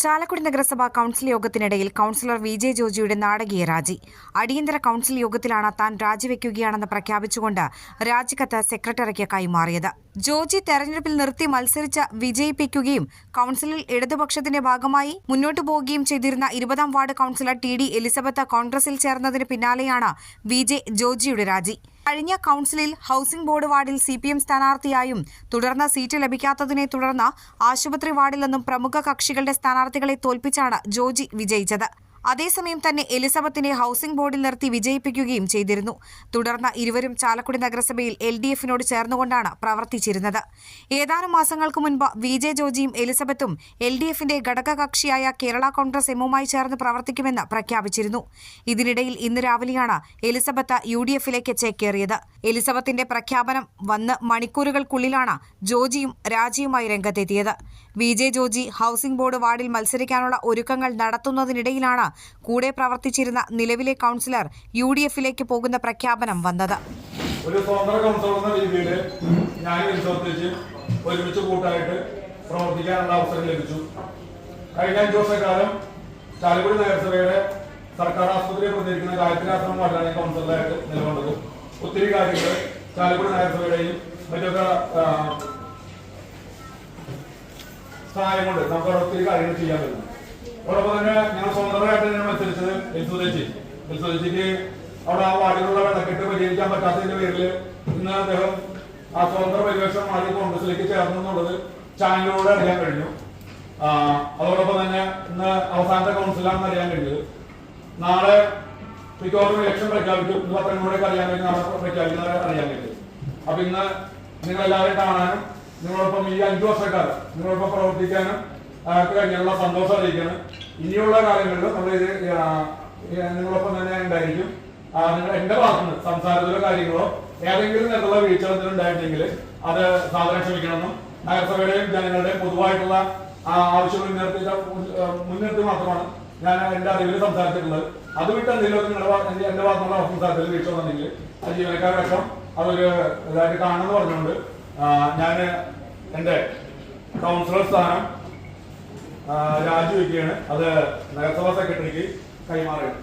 ചാലക്കുടി നഗരസഭാ കൗൺസിൽ യോഗത്തിനിടയിൽ councillor V J ജോജിയുടെ നാടകീയ രാജി. അടിയന്തര കൗൺസിൽ യോഗത്തിലാണ് താൻ രാജിവെക്കുകയാണെന്ന് പ്രഖ്യാപിച്ചുകൊണ്ട് രാജിക്കത്ത് സെക്രട്ടറിക്ക് കൈമാറിയത്. ജോജി തെരഞ്ഞെടുപ്പിൽ നിർത്തി മത്സരിച്ച് വിജയിപ്പിക്കുകയും കൗൺസിലിൽ ഇടതുപക്ഷത്തിന്റെ ഭാഗമായി മുന്നോട്ടു പോവുകയും ചെയ്തിരുന്ന ഇരുപതാം ward councillor T D Elizabeth കോൺഗ്രസിൽ ചേർന്നതിന് പിന്നാലെയാണ് വി ജെ ജോജിയുടെ രാജി. കഴിഞ്ഞ കൗൺസിലിൽ ഹൌസിംഗ് ബോർഡ് വാർഡിൽ സി പി എം സ്ഥാനാർത്ഥിയായും തുടർന്ന് സീറ്റ് ലഭിക്കാത്തതിനെ തുടർന്ന് ആശുപത്രി വാർഡിൽ നിന്നും പ്രമുഖ കക്ഷികളുടെ സ്ഥാനാർത്ഥികളെ തോൽപ്പിച്ചാണ് ജോജി വിജയിച്ചത്. അതേസമയം തന്നെ എലിസബത്തിനെ ഹൌസിംഗ് ബോർഡിൽ നിർത്തി വിജയിപ്പിക്കുകയും ചെയ്തിരുന്നു. തുടർന്ന് ഇരുവരും ചാലക്കുടി നഗരസഭയിൽ എൽ ഡി എഫിനോട് ചേർന്നുകൊണ്ടാണ് പ്രവർത്തിച്ചിരുന്നത്. ഏതാനും മാസങ്ങൾക്ക് മുൻപ് വി ജെ ജോജിയും എലിസബത്തും എൽ ഡി എഫിന്റെ ഘടകകക്ഷിയായ കേരള കോൺഗ്രസ് എമ്മുമായി ചേർന്ന് പ്രവർത്തിക്കുമെന്ന് പ്രഖ്യാപിച്ചിരുന്നു. ഇതിനിടയിൽ ഇന്ന് രാവിലെയാണ് എലിസബത്ത് യു ഡി എഫിലേക്ക് ചേക്കേറിയത്. എലിസബത്തിന്റെ പ്രഖ്യാപനം വന്ന് മണിക്കൂറുകൾക്കുള്ളിലാണ് ജോജിയും രാജിയുമായി രംഗത്തെത്തിയത്. V J Joji housing board വാർഡിൽ മത്സരിക്കാനുള്ള ഒരുക്കങ്ങൾ നടത്തുന്നതിനിടയിലാണ് കൂടെ പ്രവർത്തിച്ചിരുന്ന നിലവിലെ കൗൺസിലർ യു ഡി എഫിലേക്ക് പോകുന്ന പ്രഖ്യാപനം വന്നത്. ഒരു സ്വതന്ത്ര കൗൺസിലർ എന്ന രീതിയിൽ ഞാൻ വിശ്വസിച്ച് ഒരുമിച്ച് കൂട്ടായിട്ട് പ്രവർത്തിക്കാനുള്ള അവസരം ലഭിച്ചു. കഴിഞ്ഞ അഞ്ചു വർഷക്കാലം ചാലക്കുടി നഗരസഭയുടെ സർക്കാർ ആശുപത്രിയെ പ്രതികരിക്കുന്ന ഗായത്രി ആശ്രമം ഞാൻ കൗൺസിലറായിട്ട് നിലകൊണ്ടത്. ഒത്തിരി കാര്യങ്ങൾ ചാലക്കുടി നഗരസഭയുടെയും മറ്റൊക്കെ സഹായം കൊണ്ട് നമുക്ക് ഒത്തിരി കാര്യങ്ങൾ ചെയ്യാൻ പറ്റും. അതോടൊപ്പം തന്നെ ഞങ്ങൾ സ്വതന്ത്രമായിട്ട് ഞാൻ മത്സരിച്ചത് എൽസുദേശി എൽസുദേശിക്ക് അവിടെ ആ വാർഡിലുള്ള വെള്ളക്കെട്ട് പരിഹരിക്കാൻ പറ്റാത്തതിന്റെ പേരിൽ ഇന്ന് അദ്ദേഹം ആ സ്വതന്ത്ര പരിവേഷം ആദ്യം കോൺഗ്രസിലേക്ക് ചേർന്നു എന്നുള്ളത് ചാനലിലൂടെ അറിയാൻ കഴിഞ്ഞു. അതോടൊപ്പം തന്നെ ഇന്ന് അവസാനത്തെ കൗൺസിലാണെന്ന് അറിയാൻ കഴിഞ്ഞത്. നാളെ മിക്കവാറും ഇലക്ഷൻ പ്രഖ്യാപിക്കും. ഇന്ന് പത്രങ്ങളിലൂടെ അറിയാൻ കഴിഞ്ഞു നാളെ പ്രഖ്യാപിക്കുന്നത് അറിയാൻ കഴിഞ്ഞു അപ്പൊ ഇന്ന് നിങ്ങൾ എല്ലാവരും കാണാനും നിങ്ങളോടൊപ്പം ഈ അഞ്ചു വർഷക്കാലം നിങ്ങളോടൊപ്പം പ്രവർത്തിക്കാനും കഴിഞ്ഞുള്ള സന്തോഷം അറിയിക്കുകയാണ് ഇനിയുള്ള കാര്യങ്ങളിലും നമ്മൾ ഇത് നിങ്ങളൊപ്പം തന്നെ ഉണ്ടായിരിക്കും. നിങ്ങൾ എന്റെ ഭാഗത്തുനിന്ന് സംസാരത്തിലോ കാര്യങ്ങളോ ഏതെങ്കിലും തരത്തിലുള്ള വീഴ്ചകൾ ഉണ്ടായിട്ടെങ്കിൽ അത് സാധനം ക്ഷമിക്കണമെന്നും നഗരസഭയുടെയും ജനങ്ങളുടെയും പൊതുവായിട്ടുള്ള ആവശ്യങ്ങൾ മുൻനിർത്തി മുൻനിർത്തി മാത്രമാണ് ഞാൻ എന്റെ അറിവിൽ സംസാരിച്ചിട്ടുള്ളത്. അത് വിട്ട് എന്തെങ്കിലും നിങ്ങളുടെ എന്റെ- ഭാഗത്തുള്ള സംസാരത്തിൽ വീഴ്ച വന്നെങ്കിൽ അത് ജീവനക്കാരടക്കം അതൊരു ഇതായിട്ട് കാണുമെന്ന് പറഞ്ഞുകൊണ്ട് ഞാൻ എന്റെ കൗൺസിലർ സ്ഥാനം രാജിവെക്കുകയാണ് അത് നഗരസഭാ സെക്രട്ടറിക്ക് കൈമാറുകയാണ്